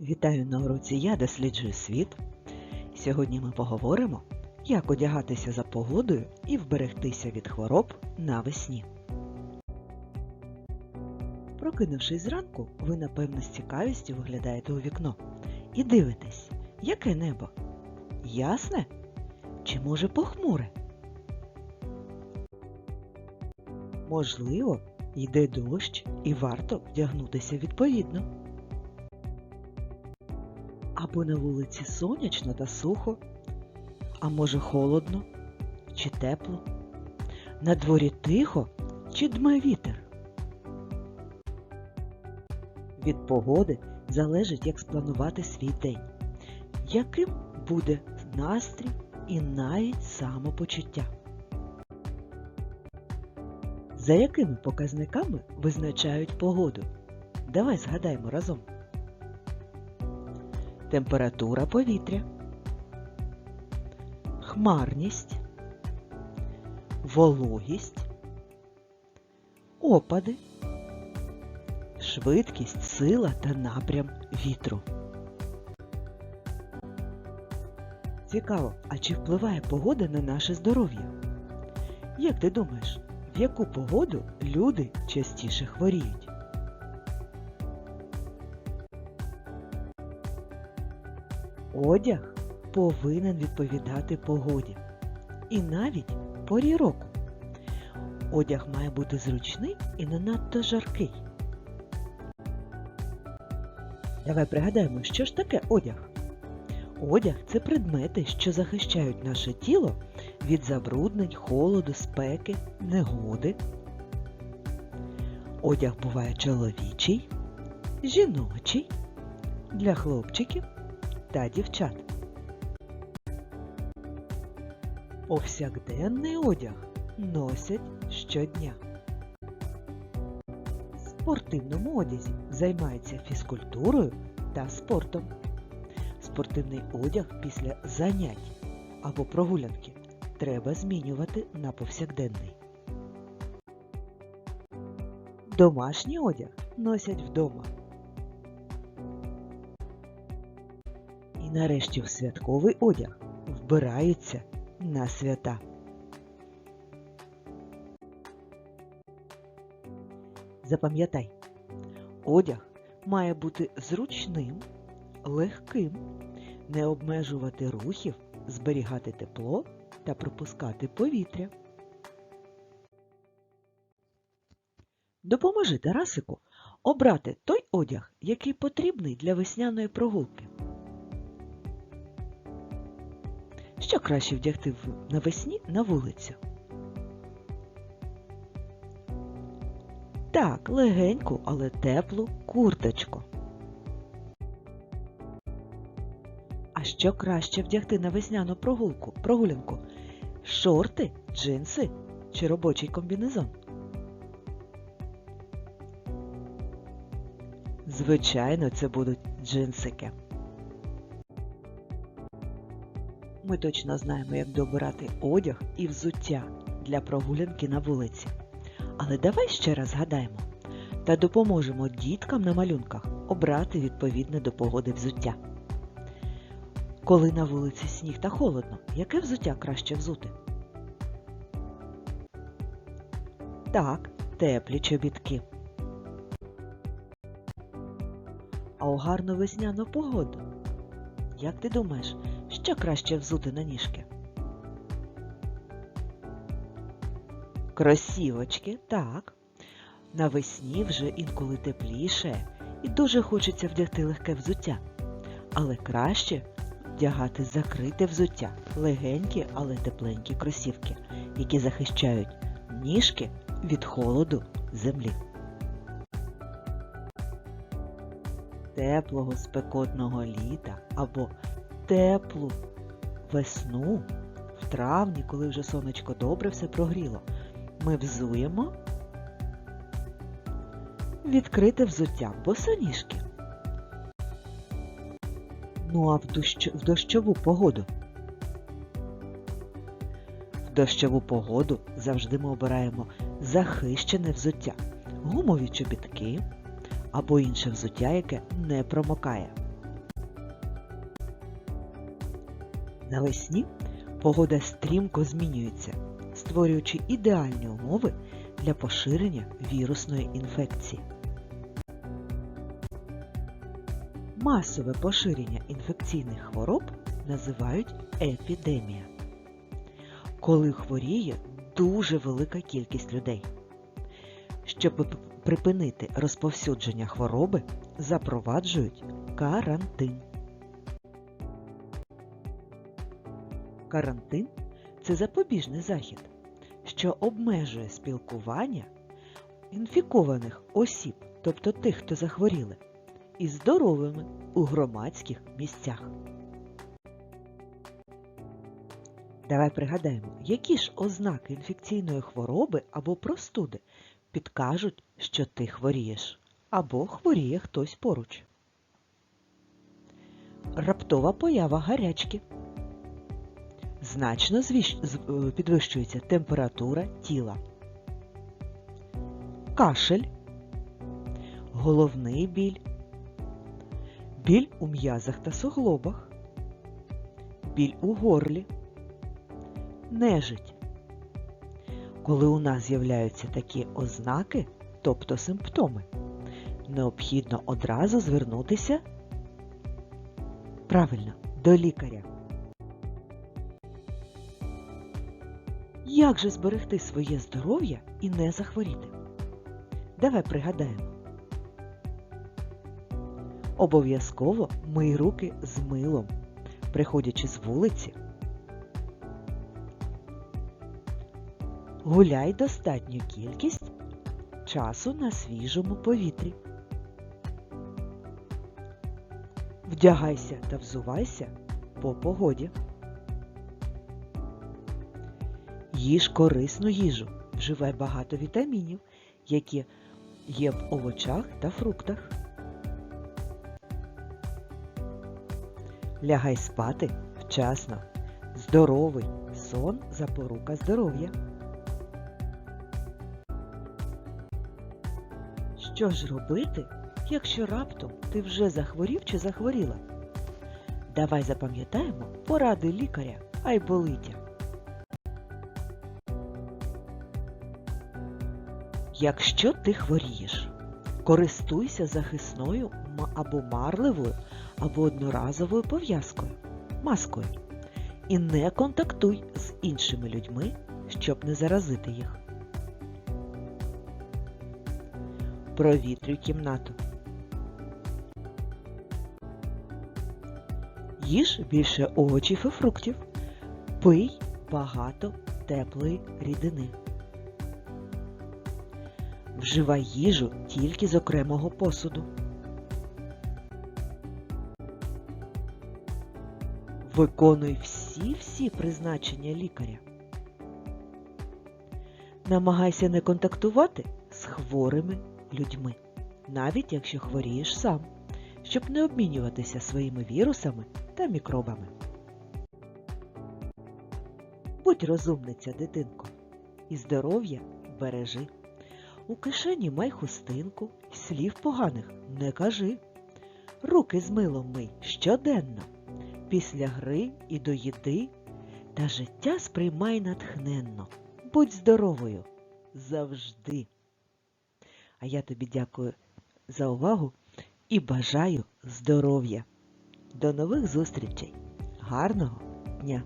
Вітаю на уроці Я досліджую світ. Сьогодні ми поговоримо, як одягатися за погодою і вберегтися від хвороб навесні. Прокинувшись зранку, ви напевно з цікавістю виглядаєте у вікно і дивитесь, яке небо? Ясне? Чи може похмуре? Можливо, йде дощ і варто вдягнутися відповідно. Або на вулиці сонячно та сухо, а може холодно чи тепло, на дворі тихо чи дме вітер. Від погоди залежить, як спланувати свій день, яким буде настрій і навіть самопочуття. За якими показниками визначають погоду? Давай згадаємо разом. Температура повітря, хмарність, вологість, опади, швидкість, сила та напрям вітру. Цікаво, а чи впливає погода на наше здоров'я? Як ти думаєш, в яку погоду люди частіше хворіють? Одяг повинен відповідати погоді і навіть порі року. Одяг має бути зручний і не надто жаркий. Давай пригадаємо, що ж таке одяг. Одяг це предмети, що захищають наше тіло від забруднень, холоду, спеки, негоди. Одяг буває чоловічий, жіночий, для хлопчиків та дівчат. Повсякденний одяг носять щодня. В спортивному одязі займаються фізкультурою та спортом. Спортивний одяг після занять або прогулянки треба змінювати на повсякденний. Домашній одяг носять вдома. Нарешті в святковий одяг вбираються на свята. Запам'ятай, одяг має бути зручним, легким, не обмежувати рухів, зберігати тепло та пропускати повітря. Допоможи Тарасику обрати той одяг, який потрібний для весняної прогулки. Що краще вдягти навесні на вулицю? Так, легеньку, але теплу курточку. А що краще вдягти на весняну прогулку, прогулянку? Шорти, джинси чи робочий комбінезон? Звичайно, це будуть джинсики. Ми точно знаємо, як добирати одяг і взуття для прогулянки на вулиці. Але давай ще раз згадаємо та допоможемо діткам на малюнках обрати відповідне до погоди взуття. Коли на вулиці сніг та холодно, яке взуття краще взути? Так, теплі чобітки. А у гарну весняну погоду? Як ти думаєш, що краще взути на ніжки? Кросівочки, так. Навесні вже інколи тепліше і дуже хочеться вдягти легке взуття. Але краще вдягати закрите взуття, легенькі, але тепленькі кросівки, які захищають ніжки від холоду землі. Теплого спекотного літа або теплу весну в травні, коли вже сонечко добре все прогріло, ми взуємо відкрите взуття босоніжки. Ну а в, дощ... в дощову погоду? В дощову погоду завжди ми обираємо захищене взуття, гумові чобітки або інше взуття, яке не промокає. Навесні погода стрімко змінюється, створюючи ідеальні умови для поширення вірусної інфекції. Масове поширення інфекційних хвороб називають епідемія, коли хворіє дуже велика кількість людей. Щоб припинити розповсюдження хвороби, запроваджують карантин. Карантин це запобіжний захід, що обмежує спілкування інфікованих осіб, тобто тих, хто захворіли, із здоровими у громадських місцях. Давай пригадаємо, які ж ознаки інфекційної хвороби або простуди підкажуть, що ти хворієш, або хворіє хтось поруч. Раптова поява гарячки. Значно звіщ- підвищується температура тіла. Кашель, головний біль, біль у м'язах та суглобах, біль у горлі, нежить. Коли у нас з'являються такі ознаки, тобто симптоми, необхідно одразу звернутися правильно до лікаря. Як же зберегти своє здоров'я і не захворіти? Давай пригадаємо. Обов'язково мий руки з милом, приходячи з вулиці. Гуляй достатню кількість часу на свіжому повітрі. Вдягайся та взувайся по погоді. Їж корисну їжу, вживай багато вітамінів, які є в овочах та фруктах. Лягай спати вчасно. Здоровий сон запорука здоров'я. Що ж робити, якщо раптом ти вже захворів чи захворіла? Давай запам'ятаємо поради лікаря Айболиття. Якщо ти хворієш, користуйся захисною або марливою, або одноразовою пов'язкою, маскою. І не контактуй з іншими людьми, щоб не заразити їх. Провітрюй кімнату. Їж більше овочів і фруктів. Пий багато теплої рідини. Вживай їжу тільки з окремого посуду. Виконуй всі-всі призначення лікаря. Намагайся не контактувати з хворими людьми, навіть якщо хворієш сам, щоб не обмінюватися своїми вірусами та мікробами. Будь розумниця, дитинко, і здоров'я бережи. У кишені май хустинку, слів поганих не кажи. Руки з милом мий щоденно, після гри і до їди, та життя сприймай натхненно. Будь здоровою завжди. А я тобі дякую за увагу і бажаю здоров'я. До нових зустрічей. Гарного дня!